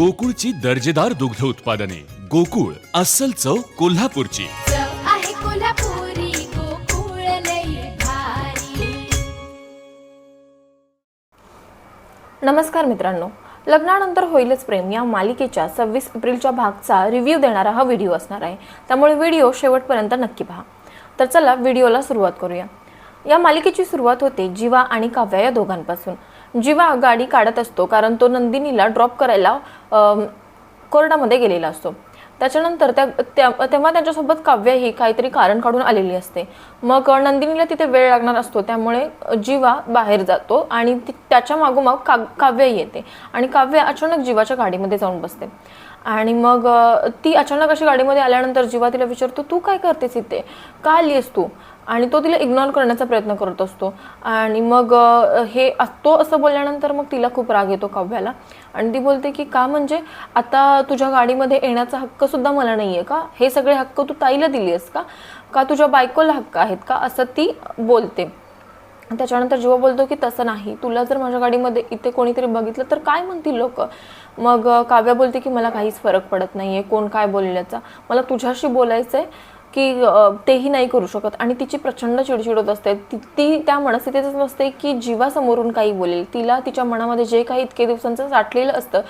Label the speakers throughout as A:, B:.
A: गोकुळची दर्जेदार दुग्ध उत्पादने. गोकुळ अस्सल चव कोल्हापूरची.
B: चव आहे कोल्हापुरी गोकुळ लई भारी.
C: नमस्कार मित्रांनो. लग्नानंतर होईलच प्रेम. या मालिकेच्या सव्वीस एप्रिलच्या भागचा रिव्ह्यू देणारा हा व्हिडिओ असणार आहे. त्यामुळे व्हिडिओ शेवटपर्यंत नक्की पहा. तर चला व्हिडिओला सुरुवात करूया. या मालिकेची सुरुवात होते जीवा आणि काव्या या दोघांपासून. जीवा गाडी काढत असतो कारण तो नंदिनीला ड्रॉप करायला कोर्टामध्ये गेलेला असतो. त्याच्यानंतर त्या त्या- तेव्हा त्यांच्यासोबत काव्य ही काहीतरी कारण काढून आलेली असते. मग नंदिनीला तिथे वेळ लागणार असतो त्यामुळे जीवा बाहेर जातो आणि त्याच्या मागोमाग का काव्य येते आणि काव्य अचानक जीवाच्या गाडीमध्ये जाऊन बसते. आणि मग ती अचानक अशी गाडीमध्ये आल्यानंतर जीवा तिला विचारतो तू काय करतेस इथे? का आली आहेस तू? आणि तो तिला इग्नोर करण्याचा प्रयत्न करत असतो. आणि मग हे तो असं बोलल्यानंतर मग तिला खूप राग येतो काव्याला. आणि ती बोलते की का म्हणजे? आता तुझ्या गाडीमध्ये येण्याचा हक्क सुद्धा मला नाही आहे का? हे सगळे हक्क तू ताईला दिली आहेस का? का तुझ्या बायकोला हक्क आहेत का? असं ती बोलते. त्याच्यानंतर जेव्हा बोलतो की तसं नाही. तुला जर माझ्या गाडीमध्ये इथे कोणीतरी बघितलं तर काय म्हणतील लोक? मग काव्या बोलते की मला काहीच फरक पडत नाही आहे कोण काय बोलल्याचा? मला तुझ्याशी बोलायचं आहे की तेही नाही करू शकत. आणि तिची प्रचंड चिडचिड होत असते. ती ती त्या मनस्थितीतच नसते की जीवासमोरून काही बोलेल. तिला तिच्या मनामध्ये जे काही इतके दिवसांचं साठलेलं असतं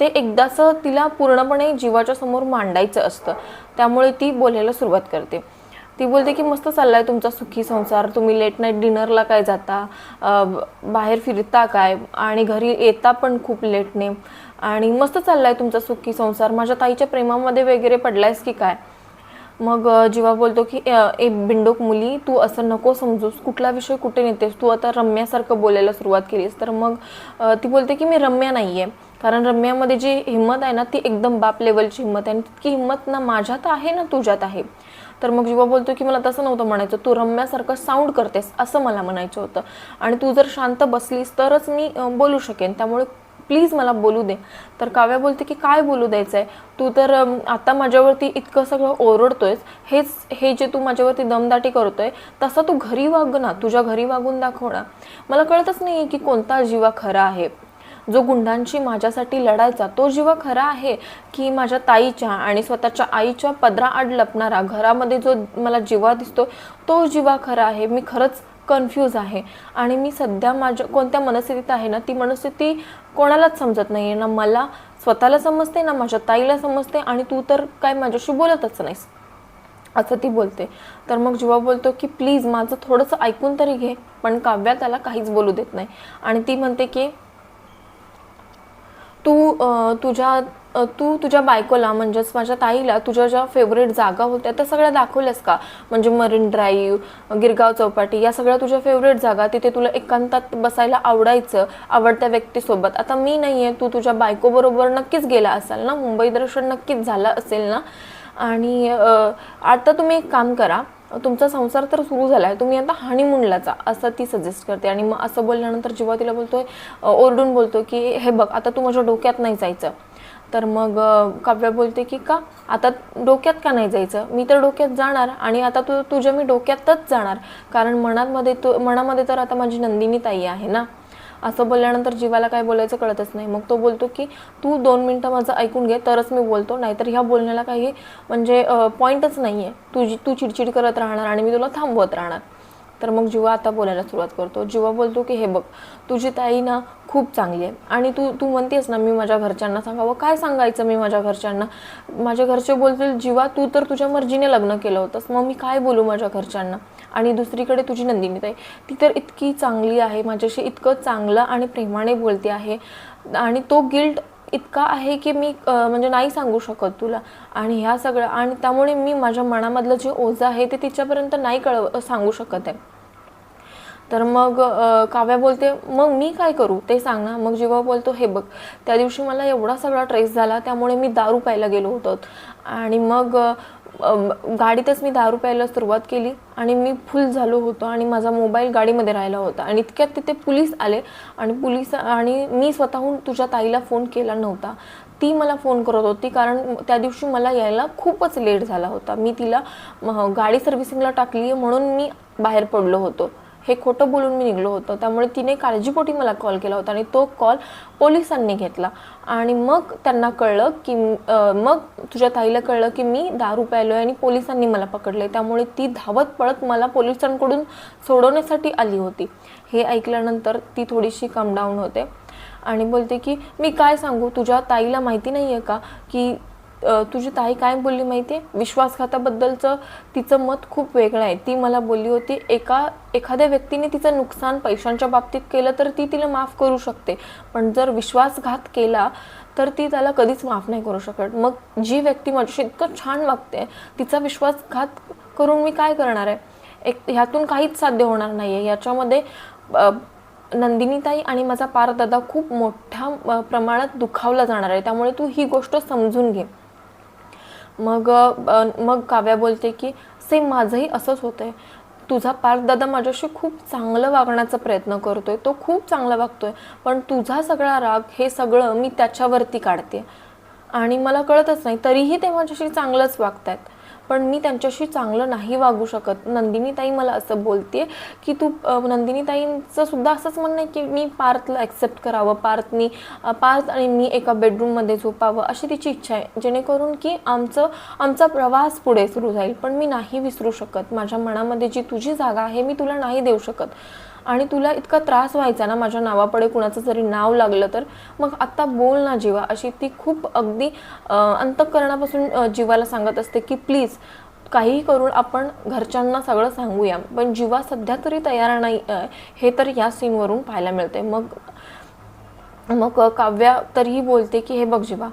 C: ते एकदाचं तिला पूर्णपणे जीवाच्या समोर मांडायचं असतं. त्यामुळे ती बोलायला सुरुवात करते. ती बोलते की मस्त चाललाय तुमचा सुखी संसार. तुम्ही लेट नाईट डिनरला काय जाता? बाहेर फिरता काय? आणि घरी येता पण खूप लेटने आणि मस्त चाललाय तुमचा सुखी संसार. माझ्या ताईच्या प्रेमामध्ये वगैरे पडलायस की काय? मग जेव्हा बोलतो की ए बिंडोक मुली तू असं नको समजूस. कुठला विषय कुठे नेतेस? तू आता रम्यासारखं बोलायला सुरुवात केलीस. तर मग ती बोलते की मी रम्या नाही आहे कारण रम्यामध्ये जी हिंमत आहे ना ती एकदम बाप लेवलची हिंमत आहे. आणि तितकी हिंमत ना माझ्यात आहे ना तुझ्यात आहे. तर मग जेव्हा बोलतो की मला तसं नव्हतं म्हणायचं तू रम्यासारखं साऊंड करतेस असं मला म्हणायचं होतं. आणि तू जर शांत बसलीस तरच मी बोलू शकेन. त्यामुळे प्लीज मला बोलू दे. तर काव्या बोलते की काय बोलू द्यायचं आहे तू तर आता माझ्यावरती इतकं सगळं ओरडतोयस. हेच हे जे तू माझ्यावरती दमदाटी करतोय तसा तू घरी वाग ना. तुझ्या घरी वागून दाखव ना. मला कळतच नाही की कोणता जीवा खरा आहे. जो गुंडांशी माझ्यासाठी लढायचा तो जीवा खरा आहे की माझ्या ताईच्या आणि स्वतःच्या आईच्या पदराआड लपणारा? घरामध्ये जो मला जीवा दिसतो तो जीवा खरा आहे. मी खरंच कन्फ्यूज आहे. आणि मी सध्या माझ्या कोणत्या मनस्थितीत आहे ना ती मनस्थिती कोणालाच समजत नाही ना मला स्वतःला समजते ना माझ्या ताईला समजते आणि तू तर काय माझ्याशी बोलतच नाहीस. असं ती बोलते. तर मग जेव्हा बोलतो की प्लीज माझं थोडंसं ऐकून तरी घे पण काव्या त्याला काहीच बोलू देत नाही. आणि ती म्हणते की तू तुझ्या तू तुझ्या बायकोला म्हणजेच माझ्या ताईला तुझ्या ज्या फेवरेट जागा होत्या त्या सगळ्या दाखवल्यास का? म्हणजे मरीन ड्राईव्ह गिरगाव चौपाटी या सगळ्या तुझ्या फेवरेट जागा तिथे तुला एकांतात बसायला आवडायचं आवडत्या व्यक्तीसोबत. आता मी नाही आहे तू तुझ्या बायकोबरोबर नक्कीच गेला असाल ना? मुंबई दर्शन नक्कीच झालं असेल ना? आणि आता तुम्ही एक काम करा तुमचा संसार तर सुरू झाला आहे तुम्ही आता हनीमूनला जा असं ती सजेस्ट करते. आणि मग असं बोलल्यानंतर जेव्हा तिला बोलतोय ओरडून बोलतो की हे बघ आता तू माझ्या डोक्यात नाही जायचं. तर मग काव्य बोलते की का? आता डोक्यात का नाही जायचं? मी तर डोक्यात जाणार आणि आता तू तुझ्या मी डोक्यातच जाणार. कारण मनामध्ये तू मनामध्ये तर आता माझी नंदिनी ताई आहे ना? असं बोलल्यानंतर जीवाला काय बोलायचं कळतच नाही. मग तो बोलतो की तू दोन मिनटं माझं ऐकून घे तरच मी बोलतो. नाहीतर ह्या बोलण्याला काही म्हणजे पॉईंटच नाही आहे तुझी तू चिडचिड करत राहणार आणि मी तुला थांबवत राहणार. तर मग जीवा आता बोलायला सुरुवात करतो. जीवा बोलतो की हे बघ तुझी ताई ना खूप चांगली आहे आणि तू तू म्हणतेस ना मी माझ्या घरच्यांना सांगावं. काय सांगायचं मी माझ्या घरच्यांना? माझ्या घरचे बोलतील जीवा तू तर तुझ्या मर्जीने लग्न केलं होतंस. मग मी काय बोलू माझ्या घरच्यांना? आणि दुसरीकडे तुझी नंदिनी ताई ती तर इतकी चांगली आहे माझ्याशी इतकं चांगलं आणि प्रेमाने बोलते आहे आणि तो गिल्ट इतका आहे की मी म्हणजे नाही सांगू शकत तुला. आणि ह्या सगळं आणि त्यामुळे मी माझ्या मनामधलं जे ओझं आहे ते तिच्यापर्यंत नाही कळव सांगू शकत आहे. तर मग काव्या बोलते मग मी काय करू? ते सांग ना. मग जेव्हा बोलतो हे बघ त्या दिवशी मला एवढा सगळा ट्रेस झाला त्यामुळे मी दारू प्यायला गेलो होतो. आणि मग गाडीतच मी दारू प्यायला सुरुवात केली आणि मी फुल झालो होतो आणि माझा मोबाईल गाडीमध्ये राहिला होता. आणि इतक्यात तिथे पोलीस आले आणि पोलीस आणि मी स्वतःहून तुझ्या ताईला फोन केला नव्हता. ती मला फोन करत होती कारण त्या दिवशी मला यायला खूपच लेट झाला होता. मी तिला गाडी सर्व्हिसिंगला टाकली आहे म्हणून मी बाहेर पडलो होतो. हे खोटं बोलून मी निघलो होतो. त्यामुळे तिने काळजीपोटी मला कॉल केला होता आणि तो कॉल पोलिसांनी घेतला. आणि मग त्यांना कळलं की मग तुझ्या ताईला कळलं की मी दारू प्यायलो आहे आणि पोलिसांनी मला पकडले त्यामुळे ती धावत पळत मला पोलिसांकडून सोडवण्यासाठी आली होती. हे ऐकल्यानंतर ती थोडीशी कमडाऊन होते. आणि बोलते की मी काय सांगू? तुझ्या ताईला माहिती नाही आहे का की तुझी ताई काय बोलली माहिती आहे विश्वासघाताबद्दलचं तिचं मत खूप वेगळं आहे. ती मला बोलली होती एका एखाद्या व्यक्तीने तिचं नुकसान पैशांच्या बाबतीत केलं तर ती तिला माफ करू शकते. पण जर विश्वासघात केला तर ती त्याला कधीच माफ नाही करू शकत. मग जी व्यक्ती माझ्याशी इतकं छान वागते तिचा विश्वासघात करून मी काय करणार आहे? एक ह्यातून काहीच साध्य होणार नाही आहे याच्यामध्ये नंदिनीताई आणि माझा पारदादा खूप मोठ्या प्रमाणात दुखावला जाणार आहे. त्यामुळे तू ही गोष्ट समजून घे. मग मग काव्या बोलते की सेम माझंही असंच होतं आहे तुझा पारदादा माझ्याशी खूप चांगलं वागण्याचा प्रयत्न करतोय. तो खूप चांगला वागतोय. पण तुझा सगळा राग हे सगळं मी त्याच्यावरती काढते. आणि मला कळतच नाही तरीही ते माझ्याशी चांगलंच वागतायत. पण मी त्यांच्याशी चांगलं नाही वागू शकत. नंदिनीताई मला असं बोलते की तू नंदिनीताईंचं सुद्धा असंच म्हणणं आहे की मी पार्थला ॲक्सेप्ट करावं. पार्थनी पार्थ आणि मी एका बेडरूममध्ये झोपावं अशी तिची इच्छा आहे. जेणेकरून की आमचं आमचा प्रवास पुढे सुरू जाईल. पण मी नाही विसरू शकत. माझ्या मनामध्ये जी तुझी जागा आहे मी तुला नाही देऊ शकत. आणि तुला इतका त्रास व्हायचा ना माझ्या नावापुढे कुणाचं जरी नाव लागलं तर मग आत्ता बोल ना जीवा अशी ती खूप अगदी अंतःकरणापासून जीवाला सांगत असते की प्लीज काहीही करून आपण घरच्यांना सगळं सांगूया पण जीवा सध्या तरी तयार नाही हे तर या सीनवरून पाहायला मिळते मग मग काव्या तरीही बोलते की हे बघ जीवा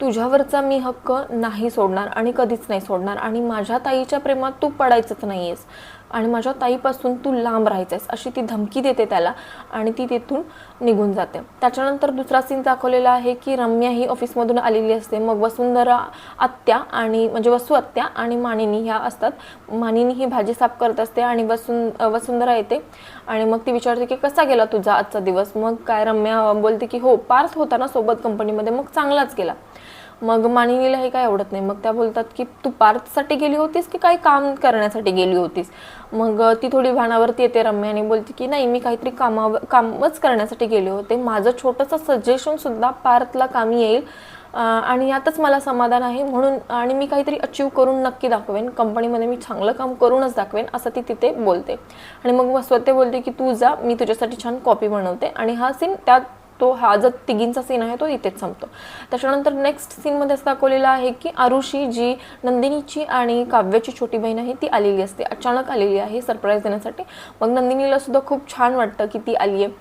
C: तुझ्यावरचा मी हक्क नाही सोडणार आणि कधीच नाही सोडणार आणि माझ्या ताईच्या प्रेमात तू पडायचंच नाही आहेस आणि माझ्या ताईपासून तू लांब राहायचंयस अशी ती धमकी देते त्याला आणि ती तिथून निघून जाते. त्याच्यानंतर दुसरा सीन दाखवलेला आहे की रम्या ही ऑफिसमधून आलेली असते. मग वसुंधरा आत्या आणि म्हणजे वसू आत्या आणि मानिनी ह्या असतात. मानिनी ही भाजी साफ करत असते आणि वसुं वसुंधरा येते आणि मग ती विचारते की कसा गेला तुझा आजचा दिवस? मग काय रम्या बोलते की हो पार्थ होता ना सोबत कंपनीमध्ये मग चांगलाच गेला. मग मानिनीला हे काय आवडत नाही. मग त्या बोलतात की तू पार्थसाठी गेली होतीस की काही काम करण्यासाठी गेली होतीस? मग ती थोडी भानावरती येते रम्या आणि बोलते की नाही मी काहीतरी कामावर कामच करण्यासाठी गेले होते. माझं छोटंसं सजेशनसुद्धा पार्थला कामी येईल आणि यातच मला समाधान आहे. म्हणून आणि मी काहीतरी अचीव करून नक्की दाखवेन. कंपनीमध्ये मी चांगलं काम करूनच दाखवेन असं ती तिथे बोलते. आणि मग स्वतः बोलते की तू जा मी तुझ्यासाठी छान कॉपी बनवते. आणि हा सीन त्यात तो हा जो तिघींचा सीन आहे तो इथेच संपतो. त्याच्यानंतर नेक्स्ट सीनमध्ये असं दाखवलेलं आहे की आरुषी जी नंदिनीची आणि काव्याची छोटी बहीण आहे ती आलेली असते. अचानक आलेली आहे सरप्राईज देण्यासाठी. मग नंदिनीला सुद्धा खूप छान वाटतं की ती आली आहे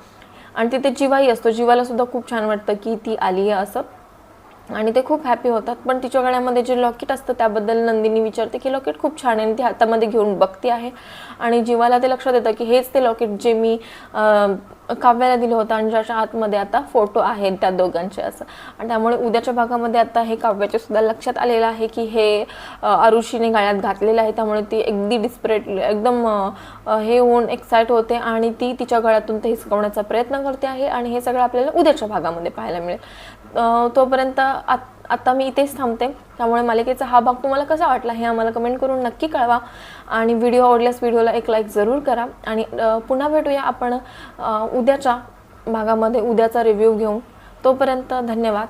C: आणि तिथे जीवाही असतो. जीवाला सुद्धा खूप छान वाटतं की ती आली आहे असं. आणि ते खूप हॅपी होतात. पण तिच्या गळ्यामध्ये जे लॉकेट असतं त्याबद्दल नंदिनी विचारते की लॉकेट खूप छान आहे आणि ती हातामध्ये घेऊन बघते आहे. आणि जीवाला ते लक्षात येतं की हेच ते लॉकेट जे मी काव्याला दिलं होतं आणि ज्याच्या आतमध्ये आता फोटो आहेत त्या दोघांचे असं. आणि त्यामुळे उद्याच्या भागामध्ये आता हे काव्याच्या सुद्धा लक्षात आलेलं आहे की हे अरुषीने आरुषीने गाळ्यात घातलेलं आहे. त्यामुळे ती अगदी डिस्परेट एकदम हे होऊन एक्साइट होते आणि ती तिच्या गळ्यातून ते हिसकवण्याचा प्रयत्न करते आहे. आणि हे सगळं आपल्याला उद्याच्या भागामध्ये पाहायला मिळेल. तोपर्यंत आत आता मी इथेच थांबते. त्यामुळे मालिकेचा हा भाग तुम्हाला कसा वाटला हे आम्हाला कमेंट करून नक्की कळवा. आणि व्हिडिओ आवडल्यास व्हिडिओला एक लाईक जरूर करा. आणि पुन्हा भेटूया आपण उद्याच्या भागामध्ये उद्याचा रिव्ह्यू घेऊन. तोपर्यंत धन्यवाद.